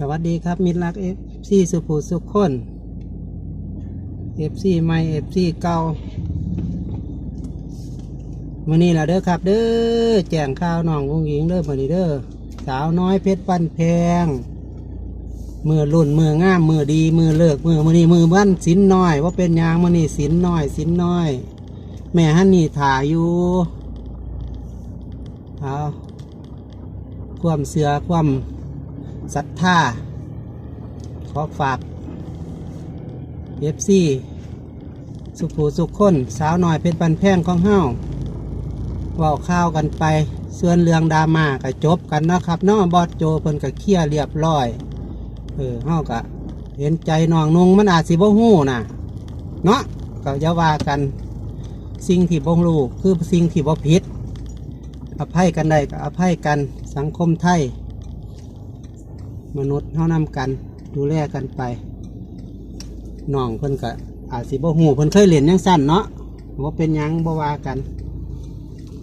สวัสดีครับ มิตรรักเอฟซีสุภูสุขคนเอฟซีใหม่เอฟซีเก่ามือนี้ล่ะเด้อครับ เด้อแจ้งข่าวน้องวงหญิงเด้อมื่อนี้เด้อสาวน้อยเพชรปันแพงมือรุ่นมืองามมือดีมือเลิกมือมือนี้มือบ้านสินน้อย ว่าเป็นยางมือนี้สินน้อยสินน้อย แม่ฮันนี่ถ่ายอยู่เอาความเสือความ ศรัทธา ขอฝากเอฟซีสุขูสุขคนสาวหน่อยเพชรปันแพงของเฮาว่าข้าวกันไปส่วนเรื่องดราม่าก็จบกันนะครับนาะบอสโจเพิ่นก็เคลียร์เรียบร้อย เออเฮาก็เห็นใจน้องนงมันอาจสิบ่ฮู้น่ะ เนาะก็อย่าว่ากันสิ่งที่บ่รู้คือสิ่งที่บ่ผิดอภัยกันได้ก็อภัยกันสังคมไทย มนุษย์เท่านำกันดูแลกันไปน้องเพิ่นก็อาจสิบหูเพิ่นเคยเล่นยังสั้นเนาะบ่าเป็นยังบ่ว่ากัน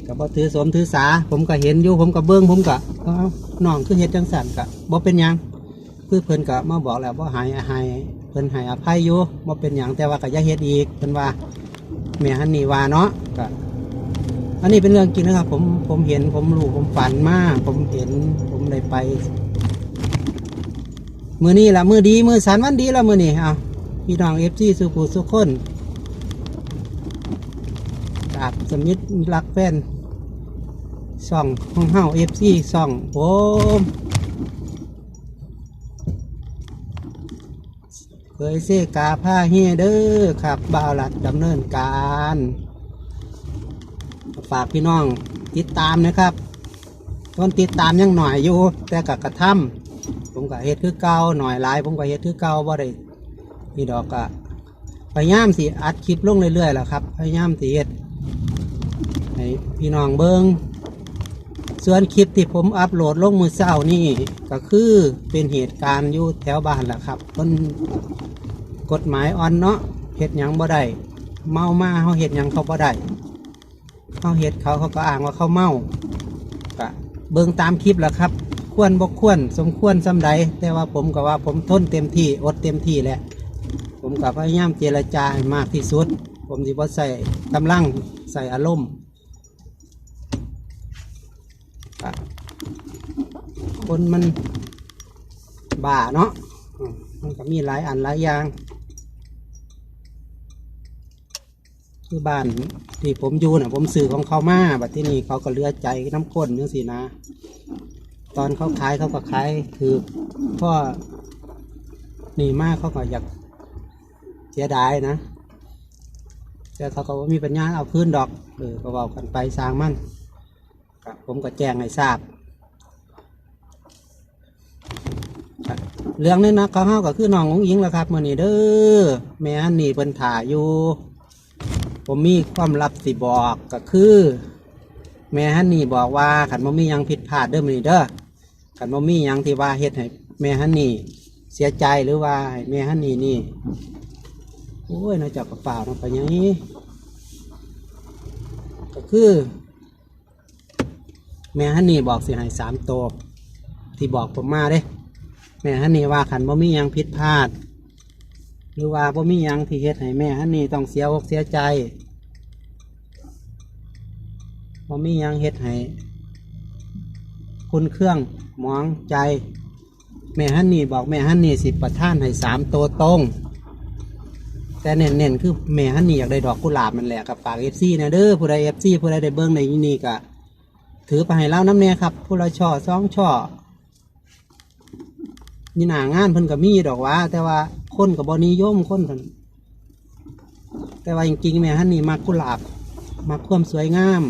ก็บ่ถือสมถือสา ผมก็เห็นอยู่ผมก็เบิ่งผมก็น้องคือเฮ็ดจังสั้นก็บ่เป็นยังคือเพิ่นก็มาบอกแล้วบ่หายหายเพิ่นให้อภัยอยู่บ่เป็นยังแต่ว่าก็อย่าเฮ็ดอีกเพิ่นว่าแม่ฮันนี่ว่าเนาะก็อันนี้เป็นเรื่องจริงนะครับ ผมผมเห็นผมรู้ผมฝันมาก ผมเห็นผมได้ไป มือนี้ละมือดีมือสันวันดีละมือนี้เอาพี่น้องเอฟซีสุขุสุขคนจากสมิทรักแฟนช่องของเฮาเอฟซีช่องผมเคยเสกาผ้าเฮเด้อครับบ่าวหลัดดำเนินการ ฝากพี่น้องติดตามนะครับคนติดตามยังหน่อยอยู่ แต่กับกระทำ ผมก็เฮ็ดคือเก่าหน่อยหลาย ผมก็เฮ็ดคือเก่าบ่ได้นี่ดอกก็พยายามสิอัดคลิปลงเรื่อยๆแหละครับพยายามสิเฮ็ดให้พี่น้องเบิงส่วนคลิปที่ผมอัปโหลดลงมือเช้านี่ก็คือเป็นเหตุการณ์อยู่แถวบ้านแหละครับมันกฎหมายอ่อนเนาะเฮ็ดหยังบ่ได้เมามาเขาเฮ็ดหยังเขาบ่ได้เขาเฮ็ดเขาเขาก็อ้างว่าเขาเมาก็เบิ่งตามคลิปแหละครับ ควรบ่ควรสมควรสำใดแต่ว่าผมก็ว่าผมทนเต็มที่อดเต็มที่แหละผมก็พยายามเจรจาให้มากที่สุด ผมสิบ่ใส่กำลังใส่อารมณ์คนมันบ้าเนาะมันก็มีหลายอันหลายอย่าง คือบ้านที่ผมอยู่น่ะ ผมซื้อของเขามาบัดที่นี่เขาก็เลือใจน้ำข้นนี่สินะ ตอนเขาขายเขาก็ขายคือพ่อหนีมากเขาก็อยากเสียดายนะแต่เขาก็บ่มีปัญญาเอาคืนดอกเออก็บอกกันไปสร้างมันผมก็แจ้งให้ทราบ เรื่องนี้นะเขาเฮาก็คือน้ององอิงแหละครับมื่อนี้เด้อแม่ฮันนี่เพิ่นถ่ายอยู่ ผมมีความลับสิบอกก็คือ แม่ฮันนี่บอกว่าขันบ่มียังผิดพลาดเด้อมื้อนี้เด้อ ขันบ่มีหยังที่ว่าเฮ็ดให้แม่ฮันนี่ เสียใจหรือว่าให้แม่ฮันนี่นี่โอ้ยน่าจะกระเป๋าเนาะไปอย่างนี้ ก็คือ แม่ฮันนี่บอกสิให้สามตัวที่บอกผมมาเด้ แม่ฮันนี่ว่าขันบ่มีหยังผิดพลาด หรือว่าบ่มีหยังที่เฮ็ดให้แม่ฮันนี่ต้องเสียอกเสียใจบ่มีหยังเฮ็ดให้คุณเครื่อง หมองใจ แม่ฮันนี่บอกแม่ฮันนี่สิประท่านให้สามตัวตรง แต่เน้นๆคือแม่ฮันนี่อยากได้ดอกกุหลาบมันแหละกับฝากเอฟซีนะเด้อผู้ใดเอฟซีผู้ใดได้เบิ้งในนี่ก็ถือไปให้เล่าน้ำเนี่ยครับ ผู้ละช่อสองช่อนี่หนางานเพิ่นก็มีดอกว่า แต่ว่าคนกับบอนิยมคนเพิ่นแต่ว่าจริงๆแม่ฮันนี่มักกุหลาบมักความสวยงาม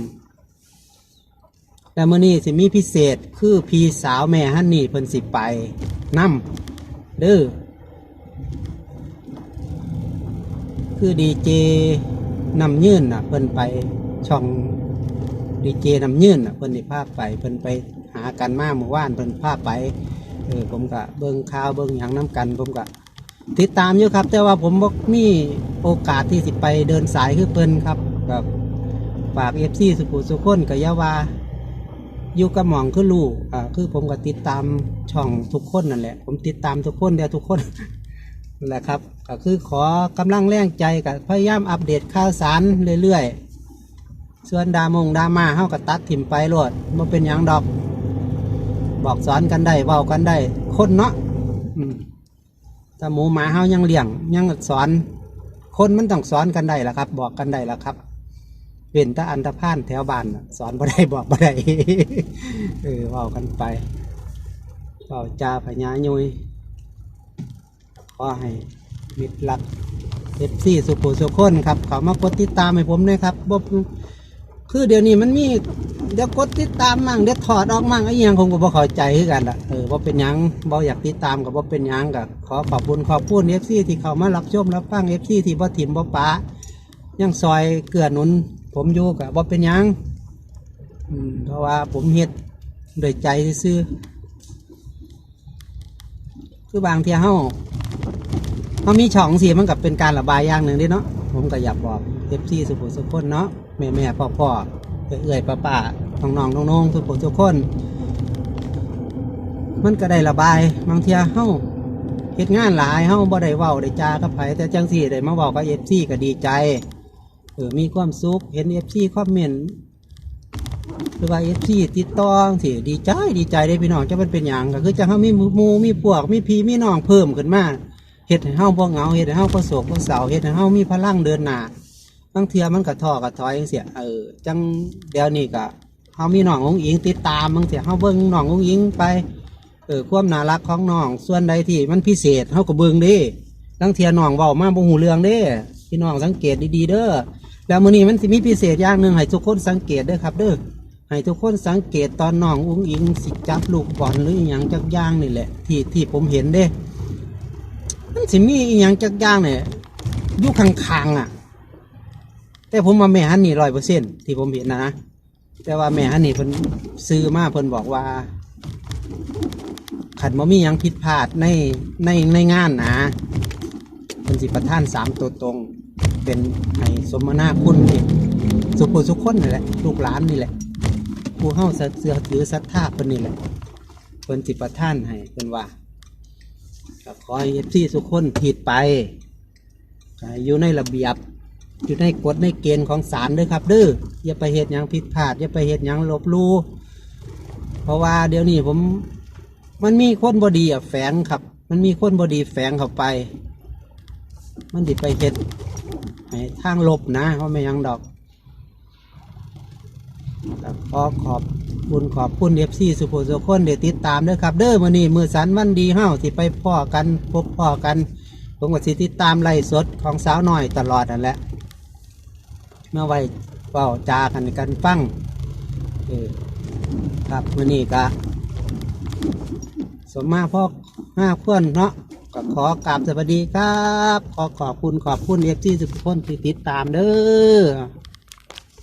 แต่มื่อนี้สิมีพิเศษคือพี่สาวแม่ฮันนี่เพิ่นสิไปนำเด้อคือดีเจนำยื่นน่ะเพิ่นไปช่องดีเจนำยื่นน่ะเพิ่นได้พาไปเพิ่นไปหากันมาเมื่อวานเพิ่นพาไปเออผมก็เบิ่งข่าวเบิ่งหยังน้ำกัน ผมก็ติดตามอยู่ครับ แต่ว่าผมบ่มีโอกาสที่สิไปเดินสายคือเพิ่นครับแบบฝากเอฟซีสุขุสุขคนกับยาวา อยู่กับหมองคือลูกอ่าคือผมก็ติดตามช่องทุกคนนั่นแหละ ผมติดตามทุกคนเดียวทุกคนแหละครับก็คือขอกำลังแรงใจกับพยายามอัปเดตข่าวสารเรื่อยๆส่วนดามงดามาเฮาก็ตัดถิ่มไปโลดบ่เป็นหยังดอก บอกสอนกันได้เว้ากันได้ คนเนาะอืมแต่หมูหมาเฮายังเลี้ยงยังสอน คนมันต้องสอนกันได้ละครับ บอกกันได้ละครับ เป็นตาอันตพานแถวบ้านสอนบ่ได้บอกบ่ได้เออเว้ากันไปเว้าจาพญายุยขอให้มิตรรักเอฟซีสุขุสุขคนครับเขามากดติดตามให้ผมด้วยครับบ่คือเดี๋ยวนี้มันมีเดี๋ยวกดติดตามมั่งเดี๋ยวถอดออกมั่งไอ้ยังคงก็บ่เข้าใจคือกันละเออว่าเป็นยังบ่อยากติดตามกับว่าเป็นยังกับขอขอบคุณขอบคุณเอฟซีที่เขามารับชมรับฟังเอฟซีที่บ่ถิ่มบ่ปะยังซอยเกื้อหนุน ผมอยู่กับบ่เป็นยังเพราะว่าผมเฮ็ดด้วยใจซื่อคือบางเทีเฮาเฮามีช่องสิมันกับเป็นการระบายอย่างหนึ่งด้เนาะผมก็อยากบอกเอฟซีสุขสุขคนเนาะแม่แม่พ่อพ่อเอื้อยๆป้าป้าน้องน้องๆน้องๆทุกคนทุกคนมันก็ได้ระบายบางเทีเฮาเฮ็ดงานหลายเฮาบ่ได้เว้าได้จากับไผแต่จังซี่ได้มาเว้ากับ FC ก็ดีใจ เออมีความสุขเห็น FC คอมเมนต์หรือว่า FC ติดต่อสิดีใจดีใจได้พี่น้องจะมันเป็นหยังก็คือจังเฮามีหมูมีพวกมีพี่มีน้องเพิ่มขึ้นมาเฮ็ดให้เฮาบ่เหงาเฮ็ดให้เฮาบ่โศกบ่เศร้าเฮ็ดให้เฮามีพลังเดินหน้าบางเทื่อมันก็ท้อก็ถอยจังซี่เออจังเดี๋ยวนี้ก็เฮามีน้ององอิงติดตามบางเทื่อเฮาเบิ่งน้ององอิงไปเออความน่ารักของน้องส่วนใดที่มันพิเศษเฮาก็เบิ่งด้ลังเทียน้องเว้ามาบ่ฮู้เรื่องเด้พี่น้องสังเกตดีๆเด้อ แล้วมื้อนี้มันสิมีพิเศษอย่างหนึ่งให้ทุกคนสังเกตเด้อครับ เด้อให้ทุกคนสังเกตตอนน้องอุ้งอิงสิจับลูกบอลหรืออีหยังจักย่างนี่แหละ ที่ที่ผมเห็นเด้ มันสิมีอีหยังจักย่างเนี่ยอยู่ข้างๆอะ แต่ผมว่าแม่ฮันนี่100%ที่ผมเห็นนะแต่ว่าแม่ฮันนี่เพิ่นซื้อมาเพิ่นบอกว่าขันบ่มียังผิดพลาดในในในงานนะเป็นสิประท่านสามตัวตรง เป็นให้สมนาคุณนี่สุขุสุขคนนี่แหละลูกหลานนี่แหละ ผู้เฮาเสือถือศรัทธาเพิ่นนี่แหละเพิ่นสิประท่านให้เพิ่นว่าก็ขอให้เอฟซีสุขคนผิดไปก็ให้อยู่ในระเบียบ อยู่ในกฎในเกณฑ์ของศาลเด้อครับเด้ออย่าไปเฮ็ดหยังผิดพลาดอย่าไปเฮ็ดหยังลบลู่เพราะว่าเดี๋ยวนี้ผมมันมีคนบอดีอะแฝงครับ มันมีคนบอดีแฝงเข้าไป มันดิไปเฮ็ด ให้ทางลบนะเพราะไม่ยังดอกขอขอบคุณขอบคุณเอฟซีสุโขสุคนเดี๋ยวติดตามเด้อครับ เด้อมื้อนี้มือสันวันดีเฮาสิไปพ่อกันพบพ่อกัน ผมก็สิติดตามไล่สดของสาวน้อยตลอดนั่นแหละเมื่อไว้เว้าจากันกันฟังครับมื้อนี้ก็สมมาพ่อห้าเพื่อนเนาะ ก็ขอกราบสวัสดีครับ ขอขอบคุณขอบคุณเอฟซีทุกคนที่ติดตามเด้อ